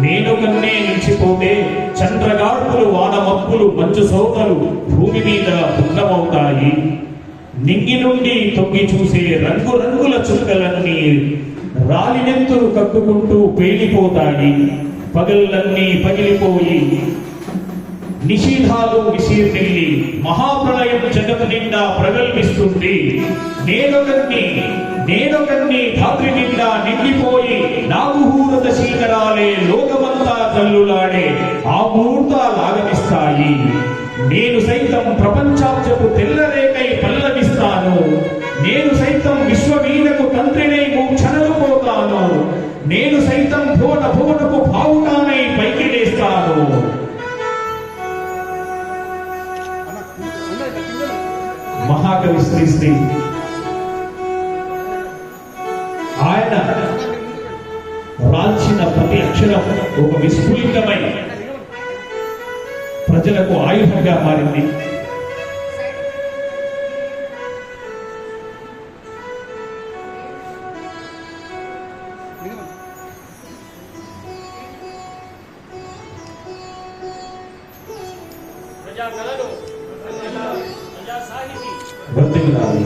నేను కన్నే నిలిచిపోతే చంద్రగాడులు వానమప్పులు మంచు సోకలు భూమి మీద బుద్ధమవుతాయి నింగి నుండి తొంగి చూసే రంగు రంగుల చుక్కలన్నీ రాలినెత్తులు కక్కుకుంటూ పేలిపోతాయి. పగళ్ళన్నీ పగిలిపోయి నిషేధాలు విసీర్నిల్లి మహాప్రళయం జగత్ నిండా ప్రగల్భిస్తుంది. నేనొకరిని నేనొకరిని శీకరాలే లోకమంతా తల్లులాడే ఆ ముహూర్తాలాగనిస్తాయి నేను సైతం ప్రపంచాత్యకు తెల్లరేకై పల్లవిస్తాను. నేను సైతం విశ్వవీణకు తంత్రినై క్షణలు పోతాను నేను సైతం భోట భోటకు భావుటానై పైకి లేస్తాను. మహాకవి శ్రీ శ్రీ. ఆయన ఒక విస్ఫులింగమై ప్రజలకు ఆయుధంగా మారింది ప్రజా కళలు ప్రజా సాహితీ వర్ధిల్లాలి